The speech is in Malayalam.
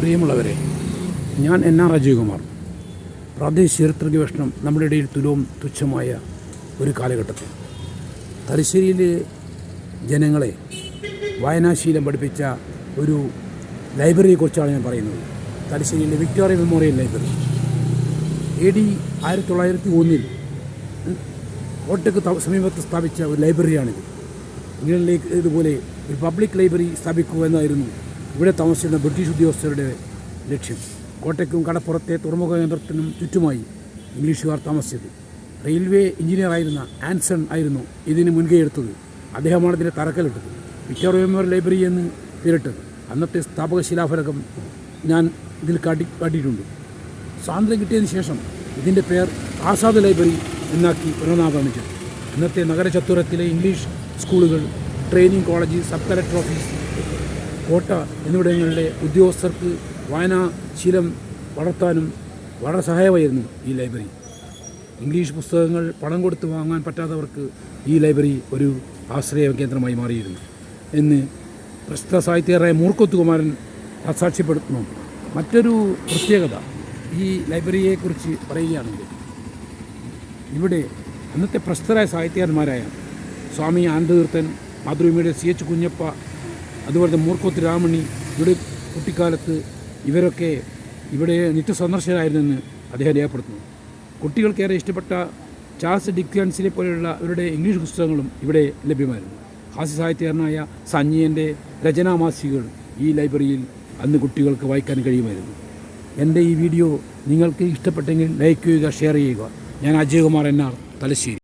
പ്രിയമുള്ളവരെ ഞാൻ എൻ ആർ അജയകുമാർ. പ്രാദേശിക ചരിത്ര ഗവേഷണം നമ്മുടെ ഇടയിൽ തുലവും തുച്ഛമായ ഒരു കാലഘട്ടത്തിൽ. തലശ്ശേരിയിലെ ജനങ്ങളെ വായനാശീലം പഠിപ്പിച്ച ഒരു ലൈബ്രറിയെക്കുറിച്ചാണ് ഞാൻ പറയുന്നത്. തലശ്ശേരിയിലെ Victoria Memorial Library. A D ആയിരത്തി തൊള്ളായിരത്തി ഒന്നിൽ കോട്ടയ്ക്ക് സമീപത്ത് സ്ഥാപിച്ച ഒരു ലൈബ്രറിയാണിത്. ഇംഗ്ലണ്ടിലേക്ക് ഇതുപോലെ ഒരു പബ്ലിക് ലൈബ്രറി സ്ഥാപിക്കുക എന്നായിരുന്നു ഇവിടെ താമസിച്ചിരുന്ന ബ്രിട്ടീഷ് ഉദ്യോഗസ്ഥരുടെ ലക്ഷ്യം. കോട്ടയ്ക്കും കടപ്പുറത്തെ തുറമുഖ കേന്ദ്രത്തിനും ചുറ്റുമായി ഇംഗ്ലീഷുകാർ താമസിച്ചത്. റെയിൽവേ എഞ്ചിനീയറായിരുന്ന ആൻസൺ ആയിരുന്നു ഇതിന് മുൻകൈ എടുത്തത്. അദ്ദേഹമാണ് ഇതിന്റെ തറക്കല്ലിട്ടത്. വിക്ടോറിയ മെമ്മോറിയൽ ലൈബ്രറി എന്ന് പേരിട്ടത്. അന്നത്തെ സ്ഥാപക ശിലാഫലകം ഞാൻ ഇതിൽ കാട്ടി കാട്ടിയിട്ടുണ്ട്. സ്വാതന്ത്ര്യം കിട്ടിയതിന് ശേഷം ഇതിന്റെ പേർ ആസാദ് ലൈബ്രറി എന്നാക്കി പുനർനാമകരണം ചെയ്തു. ഇന്നത്തെ നഗരചത്തുരത്തിലെ ഇംഗ്ലീഷ് സ്കൂളുകൾ training college sub collector office കോട്ട എന്നിവിടങ്ങളിലെ ഉദ്യോഗസ്ഥർക്ക് വായനാശീലം വളർത്താനും വളരെ സഹായമായിരുന്നു ഈ ലൈബ്രറി. ഇംഗ്ലീഷ് പുസ്തകങ്ങൾ പണം കൊടുത്ത് വാങ്ങാൻ പറ്റാത്തവർക്ക് ഈ ലൈബ്രറി ഒരു ആശ്രയ കേന്ദ്രമായി മാറിയിരുന്നു എന്ന് പ്രസിദ്ധ സാഹിത്യകാരായ മൂർക്കത്തുകുമാരൻ സാക്ഷ്യപ്പെടുത്തുന്നു മറ്റൊരു പ്രത്യേകത ഈ ലൈബ്രറിയെക്കുറിച്ച് പറയുകയാണെങ്കിൽ ഇവിടെ അന്നത്തെ പ്രസിദ്ധരായ സാഹിത്യകാരന്മാരായ സ്വാമി ആനന്ദതീർത്ഥൻ മാതൃഭൂമിയുടെ സി എച്ച് കുഞ്ഞപ്പ അതുപോലെ മൂർക്കോത്ത് രാമണി ഇവിടെ കുട്ടിക്കാലത്ത് ഇവരൊക്കെ ഇവിടെ നിത്യസന്ദർശകരായിരുന്നെന്ന് അദ്ദേഹം രേഖപ്പെടുത്തുന്നു. കുട്ടികൾക്കേറെ ഇഷ്ടപ്പെട്ട ചാൾസ് ഡിക്യാൻസിനെ പോലെയുള്ള അവരുടെ ഇംഗ്ലീഷ് പുസ്തകങ്ങളും ഇവിടെ ലഭ്യമായിരുന്നു. ഹാസ്യ സാഹിത്യകാരനായ സഞ്ജയന്റെ രചനാമാസികകൾ ഈ ലൈബ്രറിയിൽ അന്ന് കുട്ടികൾക്ക് വായിക്കാൻ കഴിയുമായിരുന്നു. എന്റെ ഈ വീഡിയോ നിങ്ങൾക്ക് ഇഷ്ടപ്പെട്ടെങ്കിൽ ലൈക്ക് ചെയ്യുക ഷെയർ ചെയ്യുക. ഞാൻ അജയകുമാർ എന്നാർ തലശ്ശേരി.